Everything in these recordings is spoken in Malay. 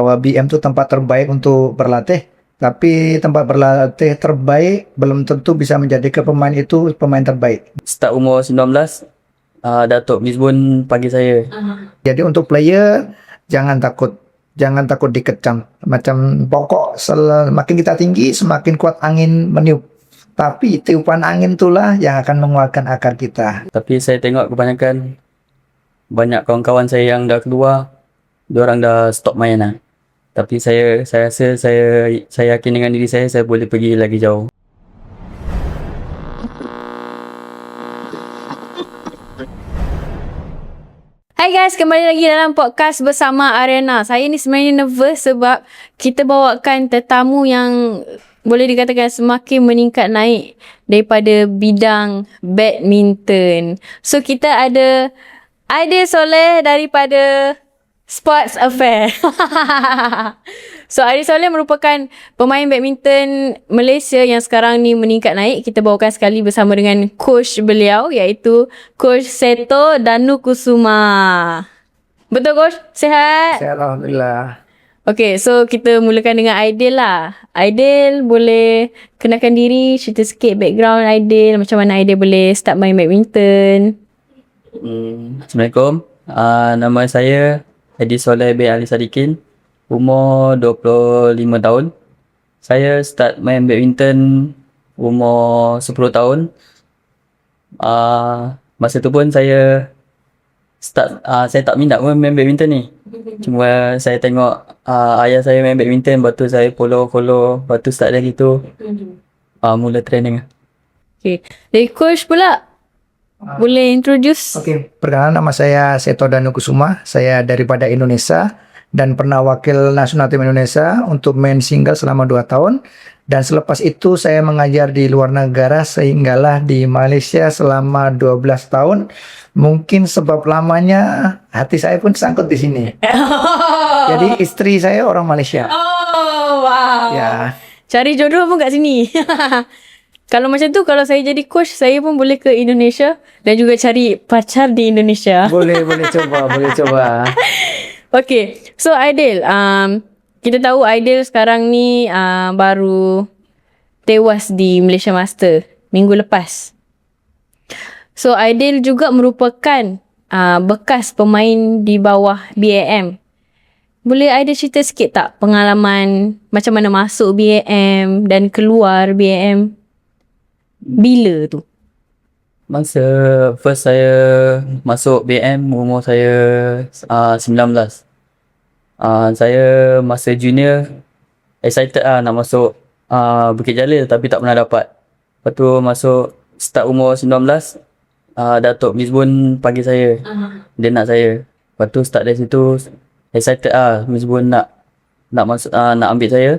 bahwa BM itu tempat terbaik untuk berlatih. Tapi tempat berlatih terbaik belum tentu bisa menjadikan pemain itu pemain terbaik. Start umur 19, uh, Datuk Misbun panggil saya. Jadi untuk player jangan takut, jangan takut dikecam. Macam pokok semakin kita tinggi semakin kuat angin meniup. Tapi tiupan angin itulah yang akan menguatkan akar kita. Tapi saya tengok kebanyakan banyak kawan-kawan saya yang dah keluar, diorang dah stop main lah. Tapi saya saya rasa saya saya yakin dengan diri saya saya boleh pergi lagi jauh. Hai guys, kembali lagi dalam podcast bersama Arena. Saya ni sebenarnya nervous sebab kita bawakan tetamu yang boleh dikatakan semakin meningkat naik daripada bidang badminton. So kita ada Aidil Soleh daripada Sports Affair. so Aidil Soleh merupakan pemain badminton Malaysia yang sekarang ni meningkat naik. Kita bawakan sekali bersama dengan coach beliau iaitu Coach Seto Danu Kusuma. Betul coach? Sehat? Saya Alhamdulillah. Okay, so kita mulakan dengan Aidil lah. Aidil boleh kenalkan diri, cerita sikit background Aidil, macam mana Aidil boleh start main badminton. Hmm. Assalamualaikum. Uh, nama saya Edi Soleh bin Ali Sadikin. Umur 25 tahun. Saya start main badminton umur 10 tahun. Uh, masa tu pun saya start uh, saya tak minat pun main badminton ni. Cuma saya tengok uh, ayah saya main badminton, lepas tu saya follow-follow, lepas tu start dari tu uh, mula training. Okay. Dari coach pula, boleh introduce? Oke, perkenalkan nama saya Seto Danu Kusuma. Saya daripada Indonesia dan pernah wakil nasional tim Indonesia untuk main single selama 2 tahun. Dan selepas itu saya mengajar di luar negara sehinggalah di Malaysia selama 12 tahun. Mungkin sebab lamanya hati saya pun sangkut di sini. Jadi istri saya orang Malaysia. Oh, wow. Ya, Cari jodoh pun kat sini. kalau macam tu, kalau saya jadi coach, saya pun boleh ke Indonesia dan juga cari pacar di Indonesia. boleh boleh coba, boleh coba. Okay, so Aidil, um, kita tahu Aidil sekarang ni uh, baru tewas di Malaysia Master minggu lepas. So Aidil juga merupakan uh, bekas pemain di bawah BAM. Boleh Aidil cerita sikit tak pengalaman macam mana masuk BAM dan keluar BAM? Bila tu? Masa first saya masuk BM umur saya uh, 19. Uh, saya masa junior excited lah nak masuk uh, Bukit Jalil tapi tak pernah dapat. Lepas tu masuk start umur 19 uh, Datuk Misbun panggil saya. Uh-huh. Dia nak saya. Lepas tu start dari situ excited lah Misbun nak nak masuk uh, nak ambil saya.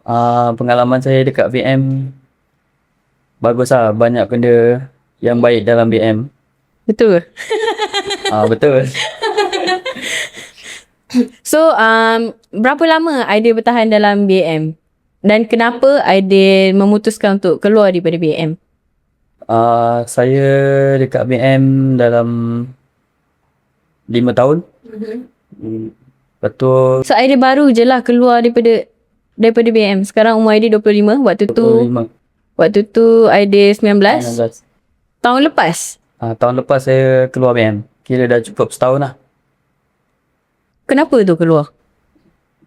Uh, pengalaman saya dekat VM bagus lah banyak benda yang baik dalam BM. Betul? Ah betul. So, um, berapa lama Aidil bertahan dalam BM? Dan kenapa Aidil memutuskan untuk keluar daripada BM? Ah saya dekat BM dalam 5 tahun. Mm-hmm. Lepas tu So, Aidil baru je lah keluar daripada daripada BM. Sekarang umur Aidil 25. Waktu tu, 25 waktu tu Aidil 19. 19. Tahun lepas. Ah tahun lepas saya keluar BM. Kira dah cukup setahun lah. Kenapa tu keluar?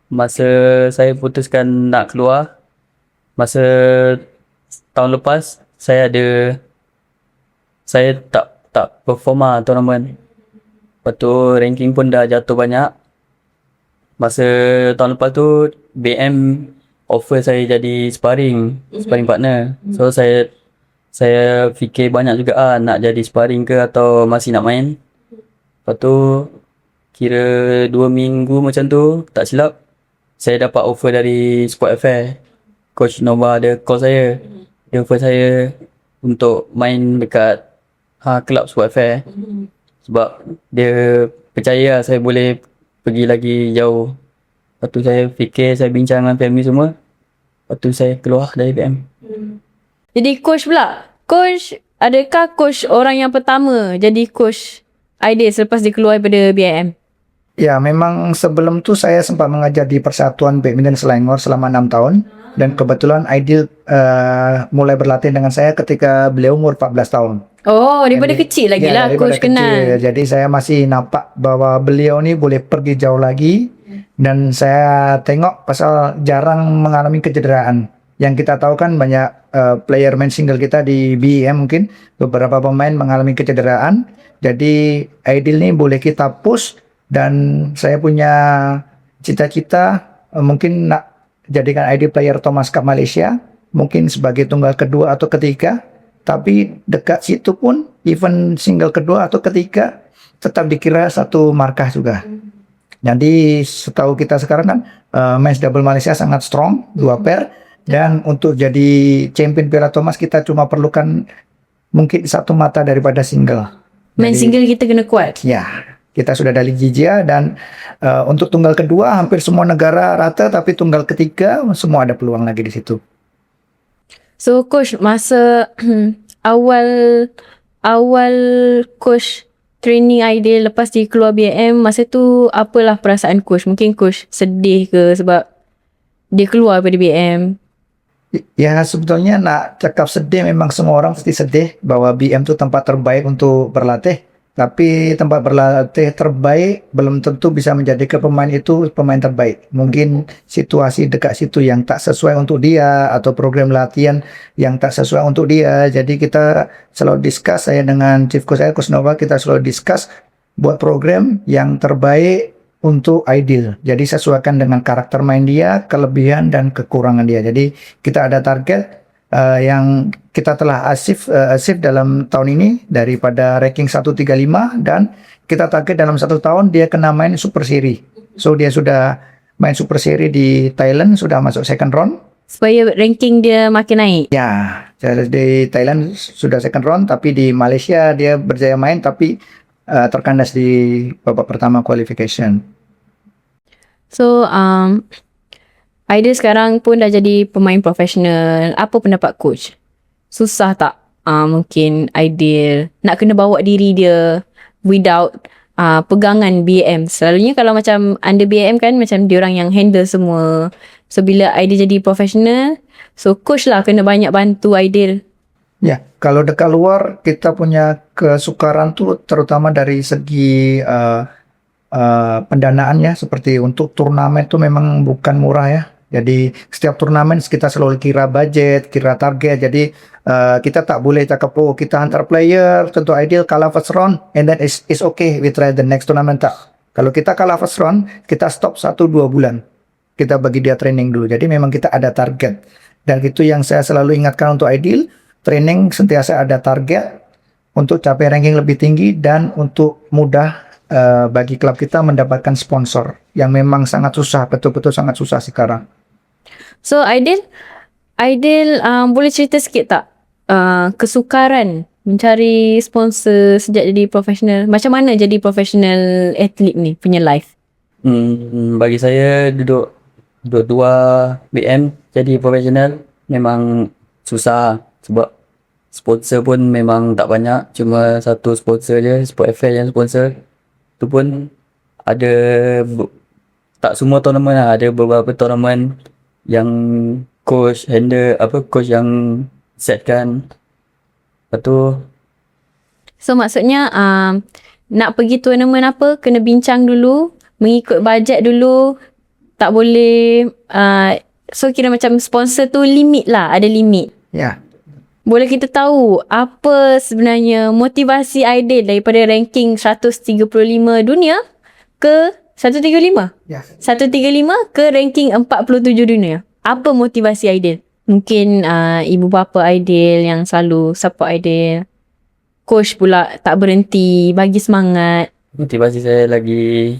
Masa saya putuskan nak keluar masa tahun lepas saya ada saya tak tak perform lah tournament. Lepas tu ranking pun dah jatuh banyak. Masa tahun lepas tu BM offer saya jadi sparring, sparring partner. So saya saya fikir banyak juga ah nak jadi sparring ke atau masih nak main. Lepas tu kira dua minggu macam tu tak silap saya dapat offer dari Squad Affair. Coach Nova ada call saya. Dia offer saya untuk main dekat ha, club Squad Affair. Sebab dia percaya lah saya boleh pergi lagi jauh. Lepas tu saya fikir, saya bincang dengan family semua. Lepas tu saya keluar dari PM. Jadi coach pula. Coach, adakah coach orang yang pertama jadi coach Aidil selepas dia keluar daripada BM? Ya, memang sebelum tu saya sempat mengajar di Persatuan Badminton Selangor selama enam tahun dan kebetulan Aidil uh, mulai berlatih dengan saya ketika beliau umur 14 tahun. Oh, daripada Jadi- kecil lagi Ya, lah daripada coach kenal. kecil. Jadi saya masih nampak bahwa beliau ni boleh pergi jauh lagi dan saya tengok pasal jarang mengalami kecederaan. Yang kita tahu kan banyak uh, player main single kita di BEM mungkin beberapa pemain mengalami kecederaan. Jadi Aidil ni boleh kita push dan saya punya cita-cita uh, mungkin nak jadikan Aidil player Thomas Cup Malaysia mungkin sebagai tunggal kedua atau ketiga tapi dekat situ pun even single kedua atau ketiga tetap dikira satu markah juga. Jadi setahu kita sekarang kan uh, men's double Malaysia sangat strong dua pair dan untuk jadi champion Piala Thomas kita cuma perlukan mungkin satu mata daripada single. Main Jadi- single kita kena kuat. Ya, kita sudah dari Jijia dan uh, untuk tunggal kedua hampir semua negara rata tapi tunggal ketiga semua ada peluang lagi di situ. So coach masa awal awal coach training ideal lepas dia keluar BM masa tu apalah perasaan coach? Mungkin coach sedih ke sebab dia keluar daripada BM. Ya sebetulnya nak cakap sedih memang semua orang pasti sedih bahwa BM tu tempat terbaik untuk berlatih. Tapi tempat berlatih terbaik belum tentu bisa menjadikan pemain itu pemain terbaik. Mungkin situasi dekat situ yang tak sesuai untuk dia atau program latihan yang tak sesuai untuk dia. Jadi kita selalu discuss saya dengan chief coach saya Coach Nova kita selalu discuss buat program yang terbaik untuk ideal. Jadi sesuaikan dengan karakter main dia, kelebihan dan kekurangan dia. Jadi kita ada target uh, yang kita telah achieve, uh, achieve dalam tahun ini daripada ranking 135 dan kita target dalam satu tahun dia kena main Super Series. So dia sudah main Super Series di Thailand, sudah masuk second round. Supaya ranking dia makin naik. Ya, di Thailand sudah second round, tapi di Malaysia dia berjaya main tapi uh, terkandas di babak pertama qualification. So um Aida sekarang pun dah jadi pemain profesional. Apa pendapat coach? Susah tak uh, mungkin ideal nak kena bawa diri dia without uh, pegangan BM. Selalunya kalau macam under BM kan macam dia orang yang handle semua. So bila Aida jadi profesional, so coach lah kena banyak bantu Aidil. Ya, kalau dekat luar kita punya kesukaran tuh terutama dari segi uh, uh, pendanaan ya, seperti untuk turnamen tuh memang bukan murah ya. Jadi setiap turnamen kita selalu kira budget, kira target. Jadi uh, kita tak boleh cakap oh kita hantar player tentu ideal kalah first round and then it's, it's okay we try the next tournament tak. Kalau kita kalah first round, kita stop 1 2 bulan. Kita bagi dia training dulu. Jadi memang kita ada target. Dan itu yang saya selalu ingatkan untuk ideal, training sentiasa ada target untuk capai ranking lebih tinggi dan untuk mudah uh, bagi klub kita mendapatkan sponsor yang memang sangat susah, betul-betul sangat susah sekarang. So Aidil, Aidil um, boleh cerita sikit tak uh, kesukaran mencari sponsor sejak jadi profesional? Macam mana jadi profesional atlet ni punya life? Hmm, bagi saya duduk duduk dua BM jadi profesional memang susah sebab sponsor pun memang tak banyak cuma satu sponsor je Sport FL yang sponsor tu pun ada tak semua tournament lah ada beberapa tournament yang coach handle apa coach yang setkan lepas tu So maksudnya um, nak pergi tournament apa kena bincang dulu, mengikut bajet dulu, tak boleh uh, so kira macam sponsor tu limit lah, ada limit. Ya, Boleh kita tahu apa sebenarnya motivasi Aidil daripada ranking 135 dunia ke 135? ya. 135 ke ranking 47 dunia. Apa motivasi Aidil? Mungkin uh, ibu bapa Aidil yang selalu support Aidil. Coach pula tak berhenti bagi semangat. motivasi saya lagi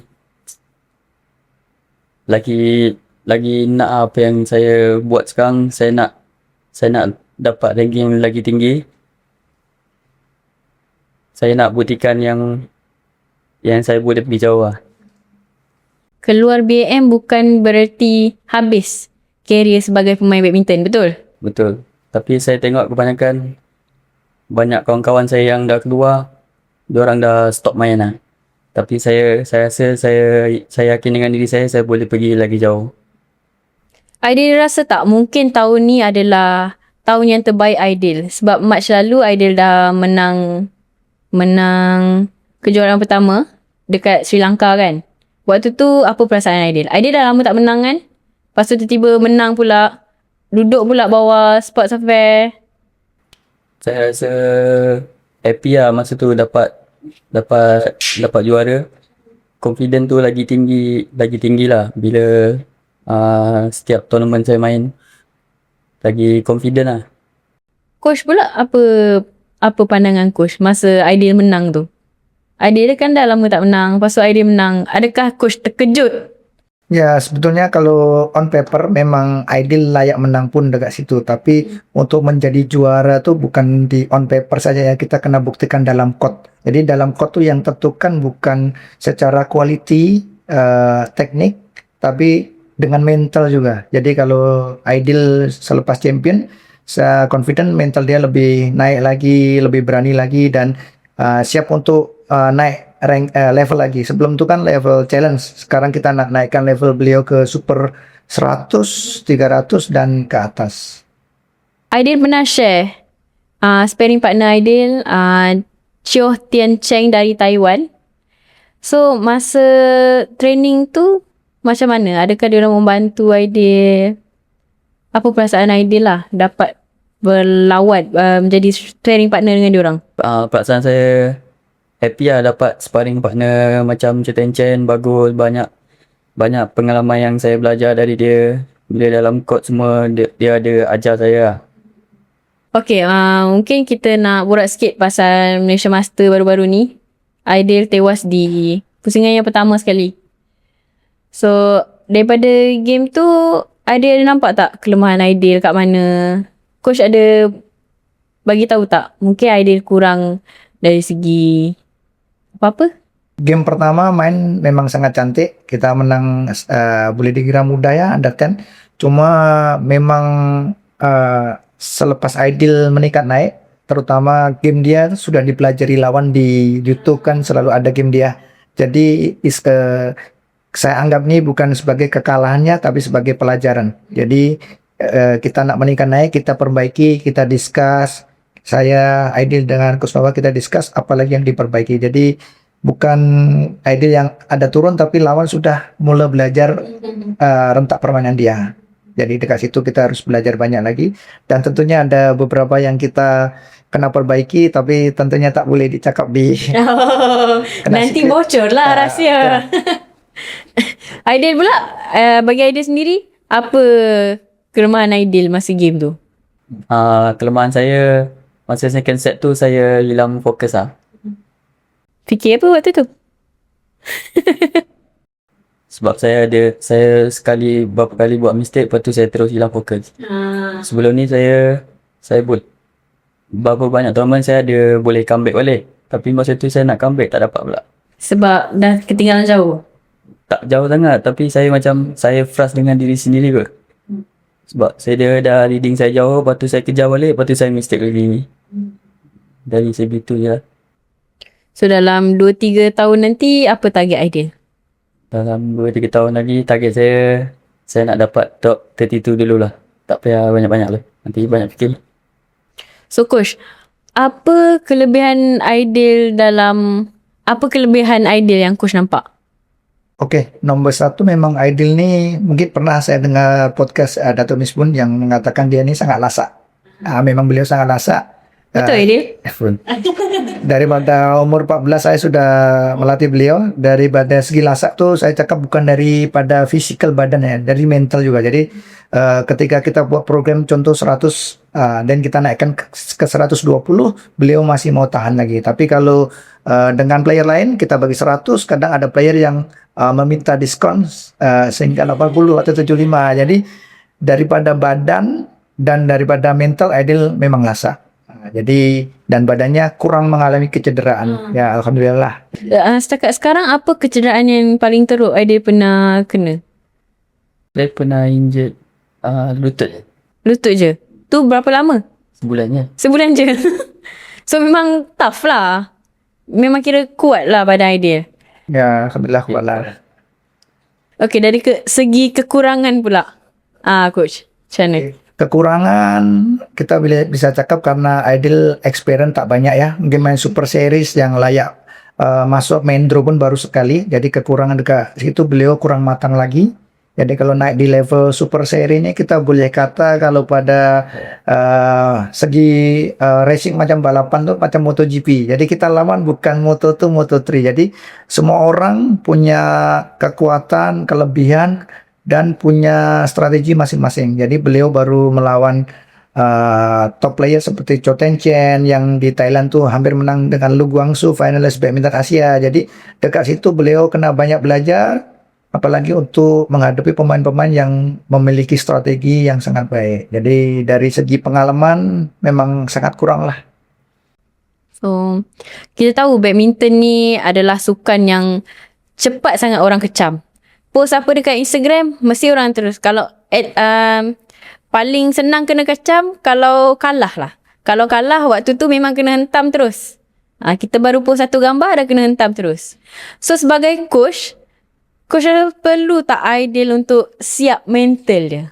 lagi lagi nak apa yang saya buat sekarang saya nak saya nak dapat ranking yang lagi tinggi saya nak buktikan yang yang saya boleh pergi jauh lah. Keluar BM bukan bererti habis career sebagai pemain badminton, betul? betul tapi saya tengok kebanyakan banyak kawan-kawan saya yang dah keluar diorang dah stop main lah Tapi saya saya rasa saya saya yakin dengan diri saya saya boleh pergi lagi jauh. Aidil rasa tak mungkin tahun ni adalah tahun yang terbaik Aidil. Sebab Mac lalu Aidil dah menang menang kejuaraan pertama dekat Sri Lanka kan. Waktu tu apa perasaan Aidil? Aidil dah lama tak menang kan? Lepas tu tiba-tiba menang pula. Duduk pula bawah sports affair. Saya rasa happy lah masa tu dapat dapat dapat juara. Confident tu lagi tinggi lagi tinggi lah bila uh, setiap tournament saya main. Lagi confident lah. Coach pula apa apa pandangan coach masa Aidil menang tu? Aidil kan dah lama tak menang. Lepas tu Aidil menang. Adakah coach terkejut? Ya, sebetulnya kalau on paper memang ideal layak menang pun dekat situ. Tapi untuk menjadi juara tu bukan di on paper saja ya. Kita kena buktikan dalam court. Jadi dalam court tu yang tentukan bukan secara quality uh, teknik, tapi dengan mental juga. Jadi kalau ideal selepas champion, saya confident mental dia lebih naik lagi, lebih berani lagi dan uh, siap untuk uh, naik rank uh, level lagi. Sebelum tu kan level challenge. Sekarang kita nak naikkan level beliau ke super 100, 300 dan ke atas. Aidil pernah share uh, sparring partner Aidil uh, Chioh Tian Cheng dari Taiwan. So masa training tu macam mana? Adakah dia orang membantu Aidil? Apa perasaan Aidil lah dapat berlawat uh, menjadi sparring partner dengan dia orang? Uh, perasaan saya happy lah dapat sparring partner macam Chen Chen bagus banyak banyak pengalaman yang saya belajar dari dia bila dalam court semua dia, dia ada ajar saya lah. Okay, uh, mungkin kita nak borak sikit pasal Malaysia Master baru-baru ni. Aidil tewas di pusingan yang pertama sekali. So, daripada game tu, Aidil ada nampak tak kelemahan Aidil kat mana? Coach ada bagi tahu tak? Mungkin Aidil kurang dari segi apa-apa? Game pertama main memang sangat cantik. Kita menang uh, boleh dikira mudah ya, under 10. Cuma memang uh, selepas Aidil meningkat naik, terutama game dia sudah dipelajari lawan di YouTube kan selalu ada game dia. Jadi is saya anggap ini bukan sebagai kekalahannya tapi sebagai pelajaran. Jadi uh, kita nak meningkat naik, kita perbaiki, kita discuss. Saya Aidil dengan Kusmawa kita discuss apalagi yang diperbaiki. Jadi bukan Aidil yang ada turun tapi lawan sudah mulai belajar uh, rentak permainan dia. Jadi dekat situ kita harus belajar banyak lagi dan tentunya ada beberapa yang kita kena perbaiki tapi tentunya tak boleh dicakap di Oh, nanti sikit. bocor lah Ah, rahsia. Aidil pula, uh, bagi Aidil sendiri, apa kelemahan Aidil masa game tu? Uh, kelemahan saya masa second set tu saya hilang fokus lah. Fikir apa waktu tu? Sebab saya ada saya sekali beberapa kali buat mistake lepas tu saya terus hilang fokus. Uh, Sebelum ni saya saya buat berapa banyak tournament saya ada boleh comeback balik. Tapi masa tu saya nak comeback tak dapat pula. sebab dah ketinggalan jauh. Tak jauh sangat tapi saya macam saya frust dengan diri sendiri kot. Sebab saya dia dah leading saya jauh lepas tu saya kejar balik lepas tu saya mistake lagi. Dari segitu je lah. So dalam 2-3 tahun nanti, apa target Aidil? Dalam 2-3 tahun lagi target saya saya nak dapat top 32 dulu lah. Tak payah banyak-banyak lah. Nanti banyak fikir. So coach, apa kelebihan Aidil dalam apa kelebihan Aidil yang coach nampak? Okey, nombor satu memang Aidil ni mungkin pernah saya dengar podcast uh, Datuk Misbun yang mengatakan dia ni sangat lasak. Uh, memang beliau sangat lasak. Betul Aidil? Daripada umur 14 saya sudah melatih beliau. Daripada segi lasak tu saya cakap bukan daripada fizikal badan ya, dari mental juga. Jadi uh, ketika kita buat program contoh 100 uh, dan kita naikkan ke, ke 120, beliau masih mau tahan lagi. Tapi kalau uh, dengan player lain kita bagi 100, kadang ada player yang uh, meminta diskon uh, sehingga 80 atau 75. Jadi daripada badan dan daripada mental Aidil memang lasak. Uh, jadi dan badannya kurang mengalami kecederaan. Ya alhamdulillah. Uh, setakat sekarang apa kecederaan yang paling teruk Aidil pernah kena? Saya pernah injured uh, lutut Lutut je. Tu berapa lama? sebulannya. Sebulan je. so memang tough lah. Memang kira kuat lah badan Aidil. Ya, alhamdulillah kuala. Okey, dari ke, segi kekurangan pula. Ah, coach. Macam mana? Kekurangan kita boleh bisa cakap karena ideal experience tak banyak ya. Mungkin main super series yang layak uh, masuk main draw pun baru sekali. Jadi kekurangan dekat situ beliau kurang matang lagi. Jadi kalau naik di level super seri ini kita boleh kata kalau pada uh, segi uh, racing macam balapan tuh macam MotoGP. Jadi kita lawan bukan Moto2, Moto3. Jadi semua orang punya kekuatan, kelebihan dan punya strategi masing-masing. Jadi beliau baru melawan uh, top player seperti Cho Ten Chen yang di Thailand tuh hampir menang dengan Lu Guangzu finalis badminton Asia. Jadi dekat situ beliau kena banyak belajar apalagi untuk menghadapi pemain-pemain yang memiliki strategi yang sangat baik. Jadi dari segi pengalaman memang sangat kurang lah. So, kita tahu badminton ni adalah sukan yang cepat sangat orang kecam. Post apa dekat Instagram, mesti orang terus. Kalau at, um, paling senang kena kecam kalau kalah lah. Kalau kalah waktu tu memang kena hentam terus. Ha, kita baru post satu gambar dah kena hentam terus. So sebagai coach, coach perlu tak ideal untuk siap mental dia.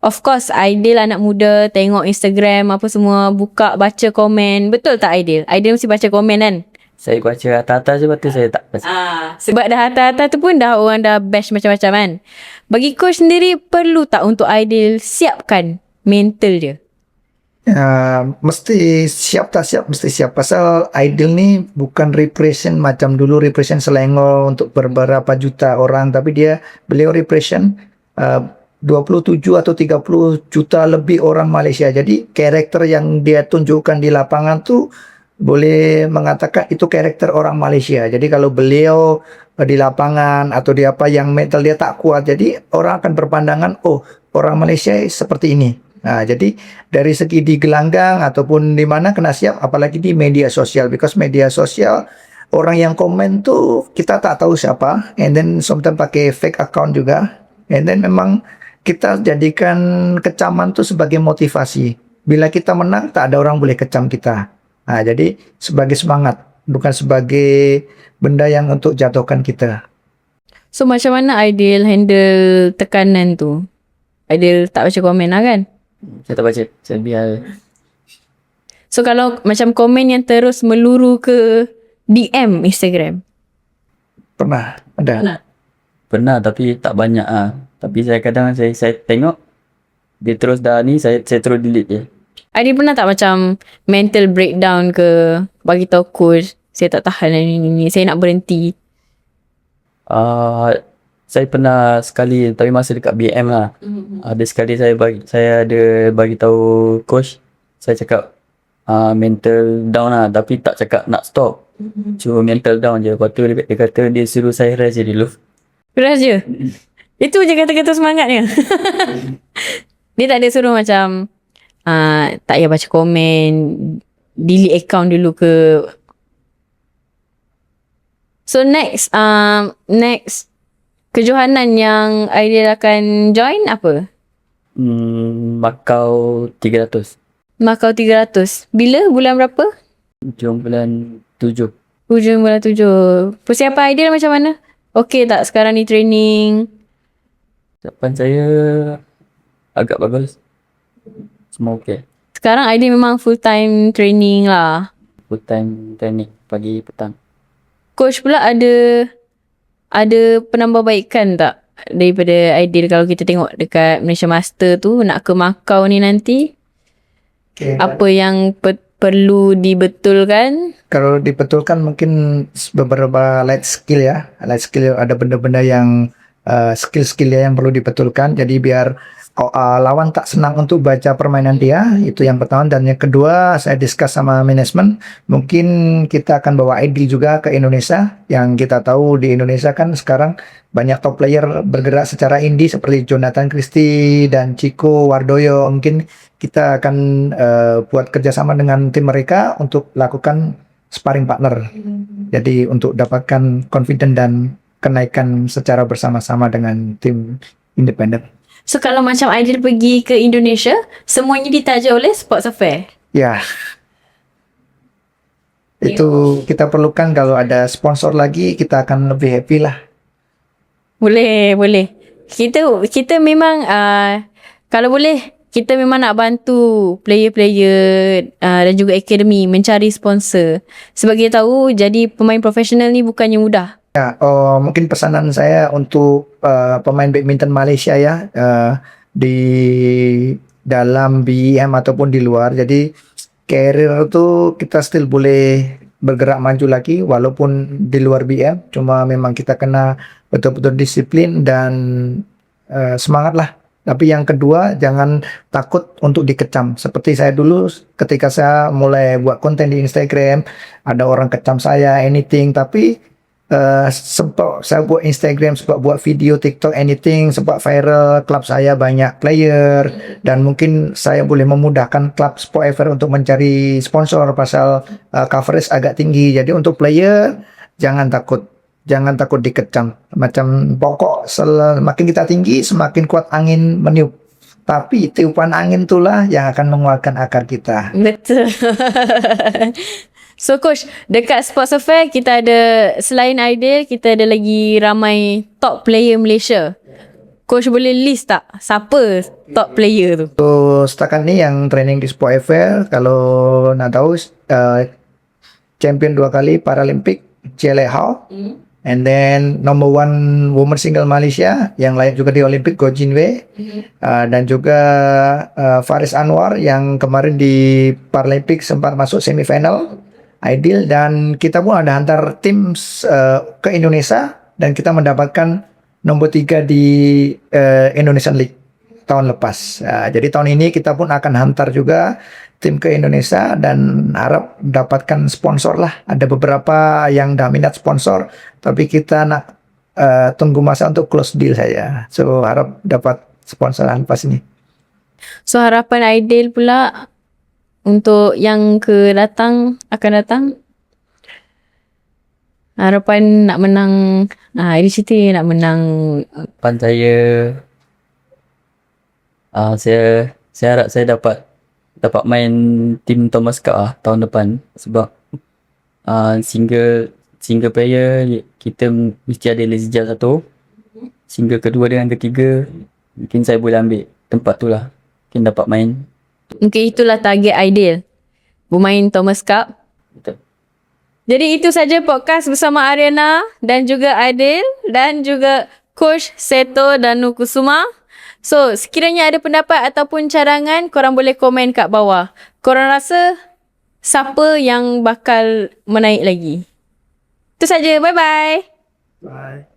Of course, ideal anak muda tengok Instagram apa semua, buka baca komen. Betul tak ideal? Ideal mesti baca komen kan? Saya baca atas-atas je lepas tu saya tak baca. Ah, sebab dah atas-atas tu pun dah orang dah bash macam-macam kan. Bagi coach sendiri perlu tak untuk ideal siapkan mental dia? Uh, mesti siap tak siap mesti siap. Pasal ideal ni bukan represent macam dulu represent Selangor untuk beberapa juta orang tapi dia beliau represent uh, 27 atau 30 juta lebih orang Malaysia. Jadi karakter yang dia tunjukkan di lapangan tu boleh mengatakan itu karakter orang Malaysia. Jadi kalau beliau uh, di lapangan atau di apa yang mental dia tak kuat jadi orang akan berpandangan oh orang Malaysia seperti ini Nah, jadi dari segi di gelanggang ataupun di mana kena siap apalagi di media sosial because media sosial orang yang komen tuh kita tak tahu siapa and then sometimes pakai fake account juga and then memang kita jadikan kecaman tuh sebagai motivasi. Bila kita menang tak ada orang boleh kecam kita. Nah, jadi sebagai semangat bukan sebagai benda yang untuk jatuhkan kita. So macam mana ideal handle tekanan tu? Ideal tak baca komen lah kan? Saya tak baca. Saya biar So kalau macam komen yang terus meluru ke DM Instagram. Pernah ada. pernah tapi tak banyak ah. Tapi saya kadang saya saya tengok dia terus dah ni saya saya terus delete je. Adi pernah tak macam mental breakdown ke bagi tahu coach saya tak tahan ni, ni, ni. saya nak berhenti. Ah saya pernah sekali tapi masa dekat BM lah. Ada sekali saya bagi saya ada bagi tahu coach saya cakap ah mental down lah tapi tak cakap nak stop. Cuma mental down je. Lepas tu dia, dia kata dia suruh saya rest je dulu. Keras je. Itu je kata-kata semangatnya. Dia tak ada suruh macam uh, tak payah baca komen, delete account dulu ke. So next, um, next kejohanan yang Aidil akan join apa? Hmm, Macau 300. Macau 300. Bila? Bulan berapa? Hujung bulan 7. Hujung bulan 7. Persiapan Aidil macam mana? Okay tak sekarang ni training? Siapan saya agak bagus. Semua okey. Sekarang Aidil memang full time training lah. Full time training pagi petang. Coach pula ada ada penambahbaikan tak daripada Aidil kalau kita tengok dekat Malaysia Master tu nak ke Macau ni nanti? Okay. Apa yang pe- perlu dibetulkan? Kalau dibetulkan mungkin beberapa light skill ya. Light skill ada benda-benda yang uh, skill-skill yang perlu dibetulkan. Jadi biar uh, lawan tak senang untuk baca permainan dia. Itu yang pertama. Dan yang kedua saya discuss sama manajemen. Mungkin kita akan bawa ID juga ke Indonesia. Yang kita tahu di Indonesia kan sekarang banyak top player bergerak secara indie seperti Jonathan Christie dan Chico Wardoyo. Mungkin kita akan uh, buat kerjasama dengan tim mereka untuk lakukan sparring partner. Jadi untuk dapatkan confident dan kenaikan secara bersama-sama dengan tim independen. So kalau macam Aidil pergi ke Indonesia, semuanya ditaja oleh Sports Affair. Ya, Itu kita perlukan kalau ada sponsor lagi kita akan lebih happy lah. Boleh, boleh. Kita kita memang uh, kalau boleh kita memang nak bantu player-player uh, dan juga akademi mencari sponsor. Sebab kita tahu jadi pemain profesional ni bukannya mudah. Ya, oh, mungkin pesanan saya untuk uh, pemain badminton Malaysia ya uh, di dalam BEM ataupun di luar. Jadi career tu kita still boleh bergerak maju lagi walaupun di luar BEM. Cuma memang kita kena betul-betul disiplin dan uh, semangat lah. Tapi yang kedua jangan takut untuk dikecam. Seperti saya dulu ketika saya mulai buat konten di Instagram, ada orang kecam saya anything tapi uh, sebab saya buat Instagram, sebab buat video TikTok anything, sebab viral, klub saya banyak player dan mungkin saya boleh memudahkan klub Sport FR untuk mencari sponsor pasal uh, coverage agak tinggi. Jadi untuk player jangan takut jangan takut dikecam. Macam pokok semakin kita tinggi semakin kuat angin meniup. Tapi tiupan angin itulah yang akan menguatkan akar kita. Betul. so coach, dekat Sports Affair kita ada selain Aidil, kita ada lagi ramai top player Malaysia. Coach boleh list tak siapa top player tu? So setakat ni yang training di Sport FL kalau nak tahu uh, champion dua kali Paralimpik Chile Hao. And then number one woman single Malaysia yang lain juga di Olimpik Go Jin Wei. Uh, dan juga uh, Faris Anwar yang kemarin di Paralimpik sempat masuk semifinal ideal dan kita pun ada hantar tim uh, ke Indonesia dan kita mendapatkan nombor tiga di uh, Indonesian League tahun lepas. Uh, jadi tahun ini kita pun akan hantar juga tim ke Indonesia dan harap dapatkan sponsor lah. Ada beberapa yang dah minat sponsor, tapi kita nak uh, tunggu masa untuk close deal saja. So harap dapat sponsoran pas ini. So harapan Aidil pula untuk yang ke datang akan datang? Harapan nak menang ah ini cerita nak menang Harapan saya uh, saya saya harap saya dapat dapat main tim Thomas Cup ah tahun depan. Sebab uh, single single player kita mesti ada Lezija satu. Single kedua dengan ketiga mungkin saya boleh ambil tempat tu lah. Mungkin dapat main mungkin itulah target Aidil bermain Thomas Cup betul Jadi itu saja podcast bersama Ariana dan juga Aidil dan juga Coach Seto dan Nukusuma. So, sekiranya ada pendapat ataupun cadangan, korang boleh komen kat bawah. Korang rasa siapa yang bakal menaik lagi? Itu saja. Bye-bye. Bye.